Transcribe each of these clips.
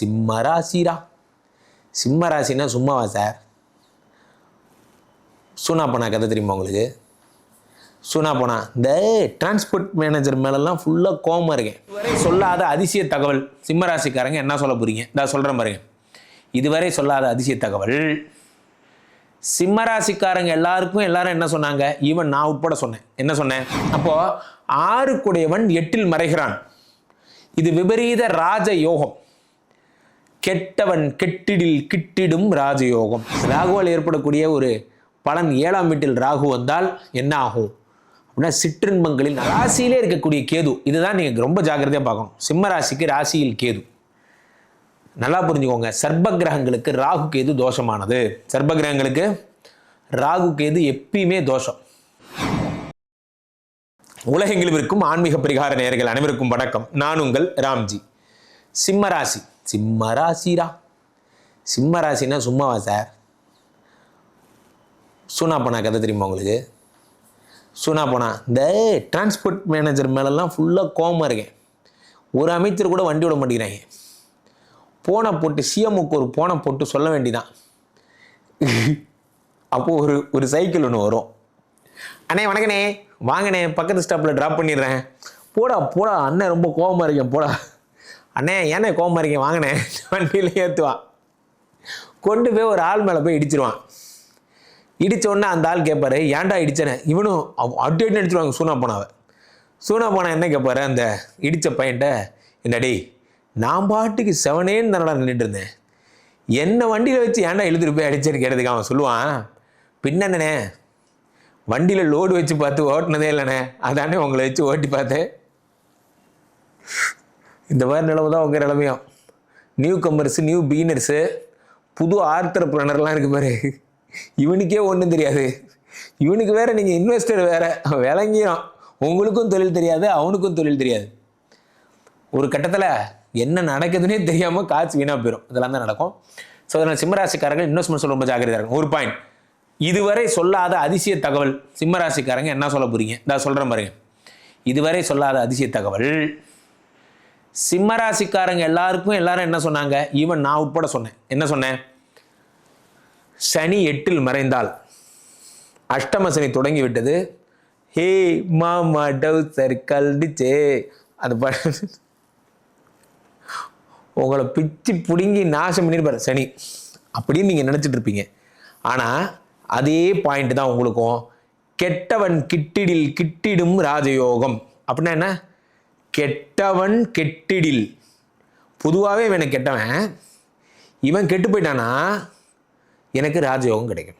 சிம்ம ராசிரா சிம்ம ராசினா சும்மாவா சார் சூனா போனா கதை தெரியுமா உங்களுக்கு? சூனா போனா இந்த டிரான்ஸ்போர்ட் மேனேஜர் மேலெல்லாம் ஃபுல்லாக கோவமா இருக்கேன். இதுவரை சொல்லாத அதிசய தகவல். சிம்ம ராசிக்காரங்க என்ன சொல்ல போறீங்க? நான் சொல்கிறேன் பாருங்க. இதுவரை சொல்லாத அதிசய தகவல். சிம்ம ராசிக்காரங்க எல்லாருக்கும் எல்லாரும் என்ன சொன்னாங்க? ஈவன் நான் உட்பட சொன்னேன். என்ன சொன்னேன்? அப்போ ஆறுக்குடையவன் எட்டில் மறைகிறான். இது விபரீத ராஜ யோகம் கெட்டவன் கெட்டிடில் கிட்டிடும் ராஜயோகம். ராகுவால் ஏற்படக்கூடிய ஒரு பலன் ஏழாம் வீட்டில் ராகு வந்தால் என்ன ஆகும் அப்படின்னா சிற்றின்பங்களில் ராசியிலே இருக்கக்கூடிய கேது. இதுதான் நீங்கள் ரொம்ப ஜாக்கிரதையாக பார்க்கணும். சிம்ம ராசிக்கு ராசியில் கேது. நல்லா புரிஞ்சுக்கோங்க. சர்ப்ப கிரகங்களுக்கு ராகு கேது தோஷமானது. சர்ப்ப கிரகங்களுக்கு ராகு கேது எப்பயுமே தோஷம். உலகெங்கிலும் இருக்கும் ஆன்மீக பரிகார நேர்கள் அனைவருக்கும் வணக்கம். நான் உங்கள் ராம்ஜி. சிம்ம ராசி. சிம்ம ராசிரா சிம்ம ராசினா சும்மாவா சார் சூனா போனா கதை தெரியுமா உங்களுக்கு? சூனா போனா இந்த டிரான்ஸ்போர்ட் மேனேஜர் மேலெல்லாம் ஃபுல்லாக கோவமா இருக்கேன். ஒரு அமைச்சர் கூட வண்டி விட மாட்டேங்கிறாங்க. போனை போட்டு சிஎம்முக்கு ஒரு போனை போட்டு சொல்ல வேண்டிதான். அப்போது ஒரு ஒரு சைக்கிள் ஒன்று வரும். அண்ணே வணக்கண்ணே. வாங்கண்ணே. பக்கத்து ஸ்டாப்பில் ட்ராப் பண்ணிடுறேன். போடா போடா. அண்ணன் ரொம்ப கோவமாக இருக்கேன். போடா. அண்ணே ஏண்ணே கோவமாக இருக்கேன் வாங்கண்ணே. வண்டியில் ஏற்றுவான் கொண்டு போய் ஒரு ஆள் மேலே போய் இடிச்சிருவான். இடித்தோடனே அந்த ஆள் கேட்பாரு ஏன்டா இடிச்சனே இவனும் அவ- அடி அடிச்சிருவாங்க சூனா போனாவை. சூனா போனா என்ன கேட்பாரு அந்த இடித்த பையன்ட்ட என்னடி நான் பாட்டுக்கு செவனேன்னு தானடா நின்றுட்டு இருந்தேன். என்ன வண்டியில் வச்சு ஏன்டா எழுதிட்டு போய் அடிச்சேன்னு கேட்டதுக்கு அவன் சொல்லுவான் பின்னண்ணே வண்டியில் லோடு வச்சு பார்த்து ஓட்டினதே இல்லைண்ணே. அதானே உங்களை வச்சு ஓட்டி பார்த்தேன். இந்த மாதிரி நிலவு தான் உங்கள் நிலமையும். நியூ கம்மர்ஸு நியூ பீனர்ஸு புது ஆர்த்தரப்புலனர்லாம் இருக்கு பாரு. இவனுக்கே ஒன்றும் தெரியாது. இவனுக்கு வேறு நீங்கள் இன்வெஸ்டர் வேறு. விளங்கியும் உங்களுக்கும் தொழில் தெரியாது அவனுக்கும் தொழில் தெரியாது. ஒரு கட்டத்தில் என்ன நடக்குதுன்னே தெரியாமல் காசு வீணாக போயிடும் இதெல்லாம் தான் நடக்கும். ஸோ அதனால் சிம்மராசிக்காரர்கள் இன்வெஸ்ட்மெண்ட் ரொம்ப ஜாக்கிரதையாக இருக்கும் ஒரு பாயிண்ட் இதுவரை சொல்லாத அதிசய தகவல். சிம்மராசிக்காரங்க என்ன சொல்ல போகிறீங்க நான் சொல்கிறேன் பாருங்க. இதுவரை சொல்லாத அதிசய தகவல். சிம்மராசிக்காரங்க எல்லாருக்கும் எல்லாரும் என்ன சொன்னாங்க? ஈவன் நான் உட்பட சொன்னேன். என்ன சொன்னேன்? சனி எட்டில் மறைந்தால். அஷ்டம சனி தொடங்கி விட்டது ஹே மாமா டவுசர் கல்டிச்சே. அது உங்களை பிச்சு பிடுங்கி நாசம் பண்ணியிருப்பார் சனி. அப்படின்னு நீங்கள் நினச்சிட்டு இருப்பீங்க. ஆனால் அதே பாயிண்ட் தான் உங்களுக்கும். கெட்டவன் கிட்டிடில் கிட்டிடும் ராஜயோகம். அப்படின்னா என்ன? கெட்டவன் கெட்டிடில். பொதுவாகவே இவனை கெட்டவன் இவன் கெட்டு போயிட்டானா? எனக்கு ராஜயோகம் கிடைக்கும்.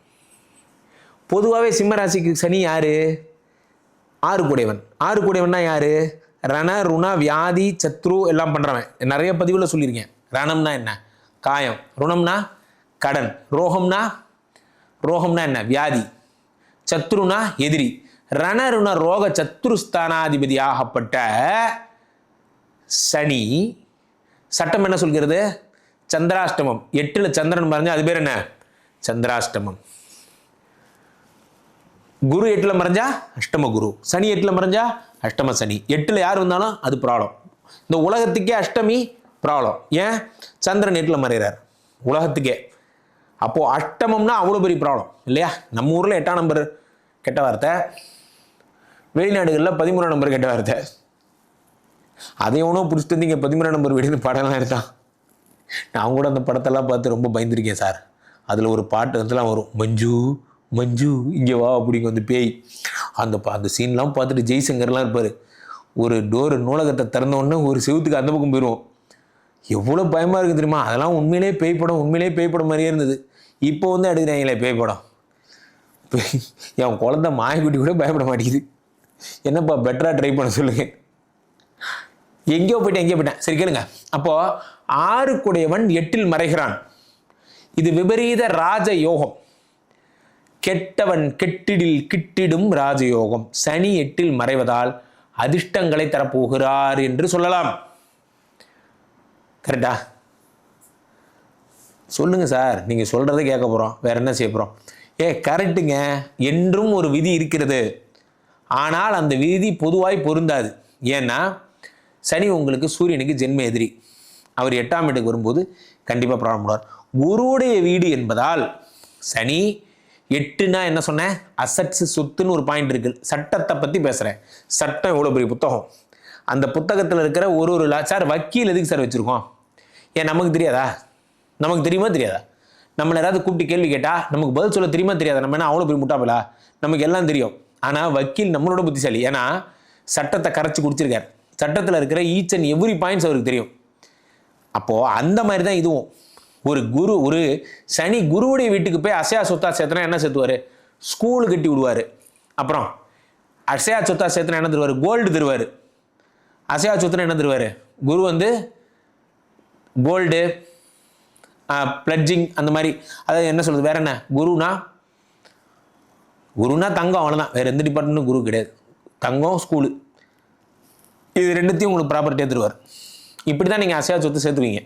பொதுவாகவே சிம்மராசிக்கு சனி யார்? ஆறு கூடையவன். ஆறு கூடையவன்னா யார்? ரண ருண வியாதி சத்ரு எல்லாம் பண்ணுறவன் நிறைய பதிவில் சொல்லியிருக்கேன். ரணம்னா என்ன? காயம். ருணம்னா கடன். ரோகம்னா ரோகம்னா என்ன? வியாதி. சத்ருனா எதிரி. ரண ருண ரோக சத்ருஸ்தானாதிபதியாகப்பட்ட சனி. சட்டம் என்ன சொல்கிறது? சந்திராஷ்டமம். எட்டில் சந்திரன் மறைஞ்சா அது பேர் என்ன? சந்திராஷ்டமம். குரு எட்டில் மறைஞ்சா? அஷ்டம குரு. சனி எட்டில் மறைஞ்சா? அஷ்டம சனி. எட்டில் யார் வந்தாலும் அது ப்ராப்ளம் இந்த உலகத்துக்கே அஷ்டமி ப்ராப்ளம் ஏன்? சந்திரன் எட்டில் மறைகிறார். உலகத்துக்கே. அப்போது அஷ்டமம்னா அவ்வளோ பெரிய ப்ராப்ளம் இல்லையா? நம்ம ஊரில் எட்டாம் நம்பர் கெட்ட வார்த்தை. வெளிநாடுகளில் பதிமூணாம் நம்பர் கெட்ட வார்த்தை. அதை எவனோ பிடிச்சிட்டு வந்து இங்கே பதிமூணாம் நம்பர் வீடுன்னு படம்லாம் எடுத்தான். நான் கூட அந்த படத்தெல்லாம் பார்த்து ரொம்ப பயந்துருக்கேன் சார். அதில் ஒரு பாட்டு வந்துலாம் வரும் மஞ்சு மஞ்சு இங்கே வா அப்படிங்க வந்து பேய். அந்த பா- அந்த சீன்லாம் பார்த்துட்டு ஜெய்சங்கர்லாம் இருப்பார். ஒரு டோர் நூலகத்தை திறந்தவொடனே ஒரு செவுத்துக்கு அந்த பக்கம் போயிடுவோம் எவ்வளோ பயமாக இருக்குது தெரியுமா? அதெல்லாம் உண்மையிலே பேய் படம் உண்மையிலே பேய் படம் மாதிரியே இருந்தது. இப்போ வந்து எடுக்கிறாங்களே பேய் படம். என் குழந்த மாயக்குட்டி கூட பயப்பட மாட்டேங்குது. என்னப்பா பெட்டராக ட்ரை பண்ண சொல்லுங்கள் எங்கேயோ போயிட்டேன் எங்கேயோ போயிட்டேன். சரி கேளுங்க. அப்போ ஆறுக்குடையவன் எட்டில் மறைகிறான். இது விபரீத ராஜ யோகம் கெட்டவன் கெட்டிடில் கிட்டிடும் ராஜயோகம். சனி எட்டில் மறைவதால் அதிர்ஷ்டங்களை தரப்போகிறார் என்று சொல்லலாம். கரெக்டா சொல்லுங்க சார். நீங்க சொல்கிறத கேட்க போறோம். வேற என்ன செய்ய போறோம்? ஏ கரெக்டுங்க என்றும் ஒரு விதி இருக்கிறது. ஆனால் அந்த விதி பொதுவாய் பொருந்தாது. ஏன்னா சனி உங்களுக்கு சூரியனுக்கு ஜென்ம எதிரி. அவர் எட்டாம் வீட்டுக்கு வரும்போது கண்டிப்பாக ப்ராப்ளம் பண்ணுவார். குருவுடைய வீடு என்பதால் சனி எட்டுனா என்ன சொன்னேன்? அசட்ஸ் சொத்துன்னு ஒரு பாயிண்ட் இருக்கு. சட்டத்தை பற்றி பேசுகிறேன் சட்டம் எவ்வளோ பெரிய புத்தகம்? அந்த புத்தகத்தில் இருக்கிற ஒரு ஒரு லா சார் வக்கீல் எதுக்கு சார் வச்சுருக்கோம்? ஏன் நமக்கு தெரியாதா? நமக்கு தெரியுமா தெரியாதா? நம்மளை யாராவது கூப்பிட்டு கேள்வி கேட்டால் நமக்கு பதில் சொல்ல தெரியுமா தெரியாதா? நம்ம என்ன அவ்வளோ பெரிய முட்டாப்பிலா? நமக்கு எல்லாம் தெரியும். ஆனால் வக்கீல் நம்மளோட புத்திசாலி. ஏன்னா சட்டத்தை கரைச்சி குடிச்சிருக்கார். சட்டத்தில் இருக்கிற ஈச் அண்ட் எவ்ரி பாயிண்ட்ஸ் அவருக்கு தெரியும். அப்போது அந்த மாதிரி தான் இதுவும். ஒரு குரு ஒரு சனி குருவுடைய வீட்டுக்கு போய் அசையா சொத்தா சேர்த்தனா என்ன சேர்த்துவார்? ஸ்கூலு கட்டி விடுவார். அப்புறம் அசையா சொத்தா சேர்த்தனா என்ன தருவார்? கோல்டு தருவார். அசையா சொத்துனா என்ன தருவார்? குரு வந்து கோல்டு பிளட்ஜிங் அந்த மாதிரி. அதாவது என்ன சொல்கிறது வேற என்ன? குருனா குருனா தங்கம் அவ்வளோதான் வேறு எந்த டிபார்ட்மெண்ட்டும் குரு கிடையாது. தங்கம் ஸ்கூலு இது ரெண்டுத்தையும் உங்களுக்கு ப்ராப்பர்ட்டி தருவார். இப்படி தான் நீங்கள் அசையா சொத்து சேர்த்துவீங்க.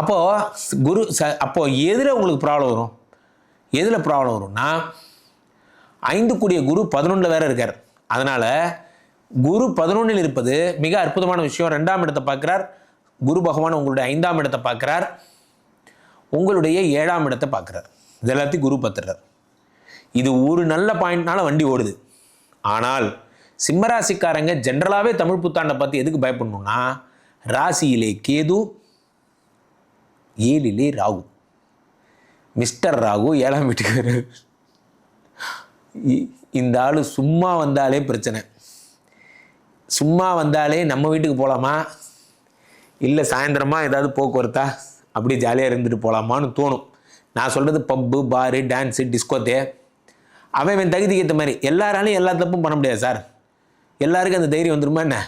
அப்போது குரு ச அப்போது எதில் உங்களுக்கு ப்ராப்ளம் வரும். எதில் ப்ராப்ளம் வரும்னா ஐந்து கூடிய குரு பதினொன்றில் வேறு இருக்கார். அதனால் குரு பதினொன்றில் இருப்பது மிக அற்புதமான விஷயம். ரெண்டாம் இடத்தை பார்க்குறார். குரு பகவான் உங்களுடைய ஐந்தாம் இடத்தை பார்க்குறார். உங்களுடைய ஏழாம் இடத்தை பார்க்குறார். இது எல்லாத்தையும் குரு பார்த்துறார் இது ஒரு நல்ல பாயிண்ட்னால வண்டி ஓடுது. ஆனால் சிம்மராசிக்காரங்க ஜென்ரலாகவே தமிழ் புத்தாண்டை பார்த்து எதுக்கு பயப்படணும்னா ராசியிலே கேது ஏழிலே ராகு. மிஸ்டர் ராகு ஏழாம் வீட்டுக்கு இ- இந்த ஆள் சும்மா வந்தாலே பிரச்சனை. சும்மா வந்தாலே நம்ம வீட்டுக்கு போகலாமா இல்லை சாயந்தரமா ஏதாவது போக்குவரத்தா? அப்படி ஜாலியாக இருந்துட்டு போகலாமான்னு தோணும். நான் சொல்கிறது பப்பு பாரு டான்ஸு டிஸ்கோத்தே அவன் தகுதிக்கு ஏற்ற மாதிரி எல்லாராலையும் எல்லா தப்பும் பண்ண முடியாது சார். எல்லாருக்கும் அந்த தைரியம் வந்துருமா என்ன?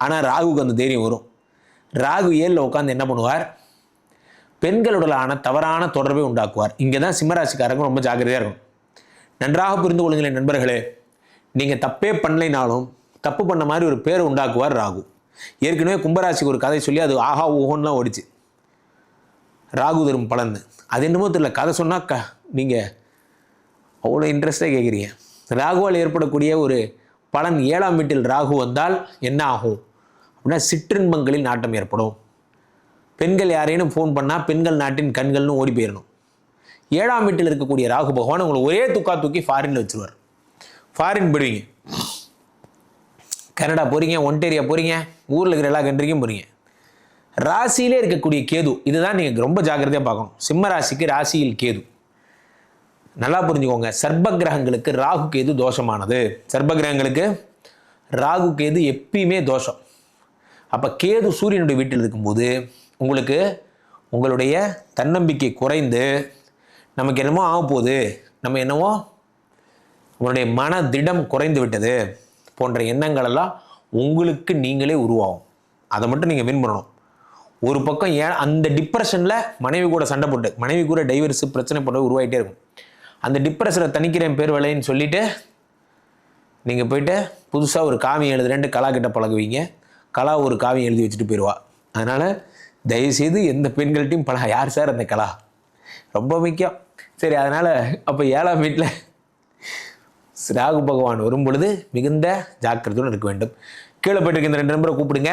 ஆனால் ராகுக்கு அந்த தைரியம் வரும். ராகு ஏழில் உட்காந்து என்ன பண்ணுவார்? பெண்களுடனான தவறான தொடர்பை உண்டாக்குவார். இங்கே தான் சிம்மராசிக்காரங்க ரொம்ப ஜாக்கிரதையாக இருக்கும் நன்றாக புரிந்து கொள்ளுங்களேன் நண்பர்களே. நீங்கள் தப்பே பண்ணலைனாலும் தப்பு பண்ண மாதிரி ஒரு பேரை உண்டாக்குவார் ராகு. ஏற்கனவே கும்பராசிக்கு ஒரு கதை சொல்லி அது ஆஹா ஓஹோன்னுலாம் ஓடிச்சு. ராகு தரும் பலன் அது என்னமோ தெரியல. கதை சொன்னால் க நீங்கள் அவ்வளோ இன்ட்ரெஸ்டாக கேட்குறீங்க ராகுவால் ஏற்படக்கூடிய ஒரு பலன் ஏழாம் வீட்டில் ராகு வந்தால் என்ன ஆகும் அப்படின்னா சிற்றின்பங்களில் நாட்டம் ஏற்படும். பெண்கள் யாரேனும் ஃபோன் பண்ணால் பெண்கள் நாட்டின் கண்கள்னு ஓடி போயிடணும் ஏழாம் வீட்டில் இருக்கக்கூடிய ராகு பகவான் உங்களை ஒரே துக்கா தூக்கி ஃபாரினில் வச்சுருவார். ஃபாரின் போடுவீங்க கனடா போகிறீங்க ஒன்டேரியா போகிறீங்க ஊரில் இருக்கிற எல்லா கண்ட்ரிக்கும் போகிறீங்க ராசியிலே இருக்கக்கூடிய கேது இதுதான் நீங்கள் ரொம்ப ஜாக்கிரதையாக பார்க்கணும். சிம்ம ராசிக்கு ராசியில் கேது. நல்லா புரிஞ்சுக்கோங்க. சர்ப்ப கிரகங்களுக்கு ராகு கேது தோஷமானது. சர்ப கிரகங்களுக்கு ராகு கேது எப்பயுமே தோஷம். அப்போ கேது சூரியனுடைய வீட்டில் இருக்கும்போது உங்களுக்கு உங்களுடைய தன்னம்பிக்கை குறைந்து நமக்கு என்னமோ ஆக போகுது நம்ம என்னவோ உங்களுடைய மன திடம் குறைந்து விட்டது போன்ற எண்ணங்களெல்லாம் உங்களுக்கு நீங்களே உருவாகும். அதை மட்டும் நீங்கள் வின் பண்ணணும். ஒரு பக்கம் ஏன் அந்த டிப்ரெஷனில் மனைவி கூட சண்டை போட்டு மனைவி கூட டைவர்ஸ் பிரச்சனை போட்டு உருவாகிட்டே இருக்கும். அந்த டிப்ரெஷனை தணிக்கிறேன் பேர் வேலைன்னு சொல்லிவிட்டு நீங்கள் போயிட்டு புதுசாக ஒரு காவியம் எழுதுறேன்ட்டு கலா கிட்ட பழகுவீங்க. கலா ஒரு காவியம் எழுதி வச்சுட்டு போயிடுவா அதனால் தயவுசெய்து எந்த பெண்கள்ட்டையும் பழக. யார் சார் அந்த கலா? ரொம்ப முக்கியம். சரி அதனால் அப்போ ஏழாம் வீட்டில் ராகு பகவான் வரும் பொழுது மிகுந்த ஜாக்கிரதையுடன் இருக்க வேண்டும். கீழே போயிட்டு இந்த ரெண்டு நம்பரை கூப்பிடுங்க.